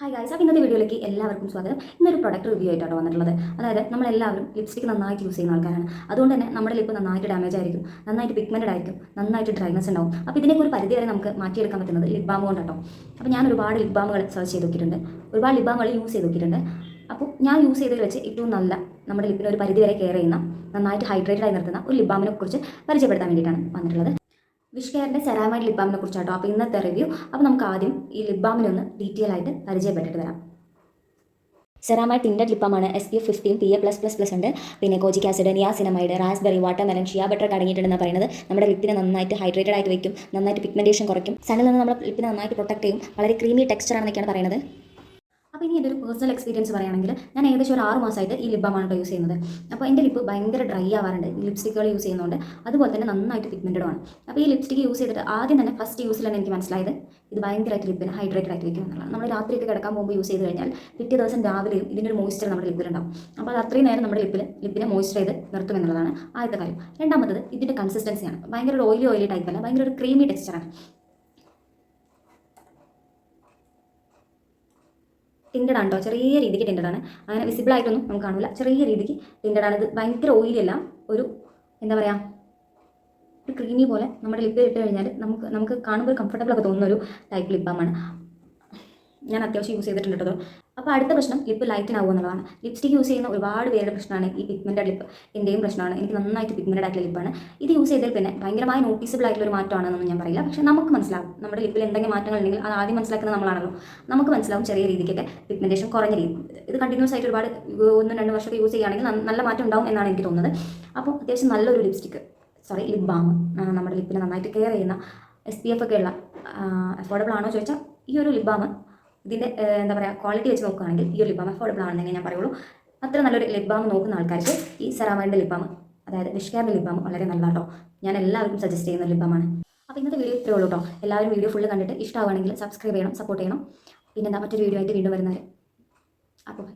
Hi guys അപ്പോൾ ഇന്നത്തെ വീഡിയോയിലേക്ക് എല്ലാവർക്കും സ്വാഗതം. ഇന്നൊരു പ്രൊഡക്റ്റ് റിവ്യൂ ആയിട്ടാണ് വന്നിട്ടുള്ളത്. അതായത് നമ്മളെല്ലാവരും ലിപ്സ്റ്റിക് നന്നായിട്ട് യൂസ് ചെയ്യുന്ന ആൾക്കാരാണ്. അതുകൊണ്ട് തന്നെ നമ്മുടെ ലിപ്പ് നന്നായിട്ട് ഡാമേജ് ആയിരിക്കും നന്നായിട്ട് പിഗ്മെന്റഡ് ആയിരിക്കും നന്നായിട്ട് ഡ്രൈനസ് ഉണ്ടാവും. അപ്പോൾ ഇതിനൊക്കെ ഒരു പരിധി വരെ നമുക്ക് മാറ്റിയെടുക്കാൻ പറ്റുന്നത് ലിപ് ബാം കൊണ്ടാട്ടോ. അപ്പോൾ ഞാൻ ഒരുപാട് ലിപ് ബാമുകൾ സെർച്ച് ചെയ്ത് നോക്കിയിട്ടുണ്ട്. ഒരുപാട് ലിപ് ബാമുകൾ യൂസ് ചെയ്ത് നോക്കിയിട്ടുണ്ട്. അപ്പോൾ ഞാൻ യൂസ് ചെയ്തതിൽ വെച്ച് ഏറ്റവും നല്ല നമ്മുടെ ലിപ്പിന് ഒരു പരിധി വരെ കെയർ ചെയ്യുന്ന നന്നായിട്ട് ഹൈഡ്രേറ്റഡ് ആയി നിർത്തുന്ന ഒരു ലിപ് ബാമിനെ കുറിച്ച് പരിചയപ്പെടുത്താൻ വേണ്ടിയിട്ടാണ് വന്നിട്ടുള്ളത്. വിഷ് സെറാമൈഡ് ലിപ് ബാമിനെ കുറിച്ചാട്ടോ. അപ്പോൾ ഇന്നത്തെ റിവ്യൂ അപ്പോൾ നമുക്ക് ആദ്യം ഈ ലിപ് ബാമിനെ ഒന്ന് ഡീറ്റെയിൽ ആയിട്ട് പരിചയപ്പെട്ടിട്ട് വരാം. Ceramide tinted ലിപ്പമാണ് S P F fifteen P A plus plus plus ഉണ്ട്. പിന്നെ kojic acid niacinamide raspberry watermelon shea butter അടങ്ങിയിട്ടുണ്ടെന്ന് പറയുന്നത്. നമ്മുടെ ലിപ്പിനെ നന്നായിട്ട് ഹൈഡ്രേറ്റഡ് ആയിട്ട് വയ്ക്കും നന്നായിട്ട് പിഗ്മെന്റേഷൻ കുറയ്ക്കും. സണ്ണിൽ നിന്ന് നമ്മുടെ ലിപ്പിനെ നന്നായിട്ട് പ്രൊട്ടക്ട് ചെയ്യും. വളരെ ക്രീമി ടെക്സ്ചർ ആണെന്നൊക്കെയാണ് പറയുന്നത്. അപ്പോൾ ഇനി എന്റെ ഒരു പേഴ്സണൽ എക്സ്പീരിയൻസ് പറയുകയാണെങ്കിൽ ഞാൻ ഏകദേശം ഒരു ആറ് മാസമായിട്ട് ഈ ലിപ് കേട്ടോ യൂസ് ചെയ്യുന്നത്. അപ്പോൾ എന്റെ ലിപ്പ് ഭയങ്കര ഡ്രൈ ആവാറുണ്ട്. ലിപ്സ്റ്റിക്കുകൾ യൂസ് ചെയ്യുന്നതുകൊണ്ട് അതുപോലെ തന്നെ നന്നായിട്ട് പിഗ്മെന്റഡ് ആണ്. അപ്പോൾ ഈ ലിപ്സ്റ്റിക്ക് യൂസ് ചെയ്തിട്ട് ആദ്യം തന്നെ ഫസ്റ്റ് യൂസിൽ തന്നെ എനിക്ക് മനസ്സിലായത്. ഇത് ഭയങ്കരമായിട്ട് ലിപ്പിന് ഹൈഡ്രേറ്റഡ് ആയിട്ട് വയ്ക്കും എന്നുള്ളതാണ്. നമ്മൾ രാത്രിയൊക്കെ കിടക്കാൻ പോകുമ്പോൾ യൂസ് ചെയ്ത് കഴിഞ്ഞാൽ പിറ്റേ ദിവസം രാവിലെയും ഇതിന്റെ ഒരു മോയ്സ്ചർ നമ്മുടെ ലിപ്പിലുണ്ടാവും അപ്പോൾ അത് അത്രയും നേരം നമ്മുടെ ലിപ്പിൽ ലിപ്പിനെ മോയ്സ്ചർ ചെയ്ത് നിർത്തും എന്നുള്ളതാണ് ആദ്യത്തെ കാര്യം. രണ്ടാമത്തത് ഇതിന്റെ കൺസിസ്റ്റൻസിയാണ് ഭയങ്കര ഒരു ഓയിലി ഓയിലി ടൈപ്പ് അല്ല. ഭയങ്കര ഒരു ക്രീമി ടെക്സ്ചറാണ് ടിൻഡഡ് ആണ് കേട്ടോ ചെറിയ രീതിക്ക് ടിൻഡഡ് ആണ്. അങ്ങനെ വിസിബിൾ ആയിട്ടൊന്നും നമുക്ക് കാണില്ല ചെറിയ രീതിക്ക് ടിൻഡഡ് ആണ്. ഇത് ഭയങ്കര ഓയിലി അല്ല. ഒരു എന്താ പറയുക ഒരു ക്രീമി പോലെ നമ്മുടെ ലിപ്പിൽ ഇട്ട് കഴിഞ്ഞാൽ നമുക്ക് നമുക്ക് കാണുമ്പോൾ കംഫർട്ടബിൾ ഒക്കെ തോന്നുന്ന ഒരു ടൈപ്പ് ലിപ്പാമാണ് ഞാൻ അത്യാവശ്യം യൂസ് ചെയ്തിട്ടുണ്ട് കേട്ടോ അപ്പോൾ അടുത്ത പ്രശ്നം ലിപ്പ് ലൈറ്റിനാവുക എന്നുള്ളതാണ്. ലിപ്സ്റ്റിക് യൂസ് ചെയ്യുന്ന ഒരുപാട് പേരുടെ പ്രശ്നമാണ് ഈ പിഗ്മെന്റഡ് ലിപ്പ് എന്റെയും പ്രശ്നമാണ്. എനിക്ക് നന്നായിട്ട് പിഗ്മെന്റഡ് ആയിട്ടുള്ള ലിപ്പാണ് ഇത് യൂസ് ചെയ്താൽ പിന്നെ ഭയങ്കരമായി നോട്ടീസബിൾ ആയിട്ടുള്ള ഒരു മാറ്റമാണെന്നൊന്നും ഞാൻ പറയില്ല. പക്ഷേ നമുക്ക് മനസ്സിലാവും. നമ്മുടെ ലിപ്പിൽ എന്തെങ്കിലും മാറ്റങ്ങൾ ഉണ്ടെങ്കിൽ അത് ആദ്യം മനസ്സിലാക്കുന്ന നമ്മളാണല്ലോ. നമുക്ക് മനസ്സിലാവും ചെറിയ രീതിക്കൊക്കെ പിഗ്മെന്റേഷൻ കുറഞ്ഞ രീതി ഇത് കണ്ടിന്യൂസ് ആയിട്ട് ഒരുപാട് ഒന്നും രണ്ട് വർഷമൊക്കെ യൂസ് ചെയ്യുകയാണെങ്കിൽ നല്ല മാറ്റം ഉണ്ടാവും എന്നാണ് എനിക്ക് തോന്നുന്നത്. അപ്പോൾ അത്യാവശ്യം നല്ലൊരു ലിപ്സ്റ്റിക്ക് സോറി ലിപ് ബാം നമ്മുടെ ലിപ്പിനെ നന്നായിട്ട് കെയർ ചെയ്യുന്ന എസ് പി എഫ് ഒക്കെ ഉള്ള അഫോർഡബിൾ ആണോ ചോദിച്ചാൽ ഈ ഒരു ലിപ് ബാം ഇതിന്റെ എന്താ പറയുക ക്വാളിറ്റി വെച്ച് നോക്കുകയാണെങ്കിൽ ഈ ഒരു ലിപ് ബാം അഫോർഡബിൾ ആണെന്നേ ഞാൻ പറയുള്ളൂ. അത്ര നല്ലൊരു ലിപ് ബാം നോക്കുന്ന ആൾക്കാർക്ക് ഈ സെറാമൈന്റെ ലിപ് ബാം അതായത് വിഷ്കാറിന്റെ ലിപ് ബാം വളരെ നല്ല കേട്ടോ ഞാൻ എല്ലാവർക്കും സജസ്റ്റ് ചെയ്യുന്ന ലിപ് ബാമാണ് അപ്പോൾ ഇന്നത്തെ വീഡിയോ ഇത്രയേ ഉള്ളൂ കേട്ടോ എല്ലാവരും വീഡിയോ ഫുള്ള് കണ്ടിട്ട് ഇഷ്ടമാവുകയാണെങ്കിൽ സബ്സ്ക്രൈബ് ചെയ്യണം സപ്പോർട്ട് ചെയ്യണം. പിന്നെന്താ മറ്റൊരു വീഡിയോ ആയിട്ട് വീണ്ടും വരുന്നവരെ. അപ്പോൾ.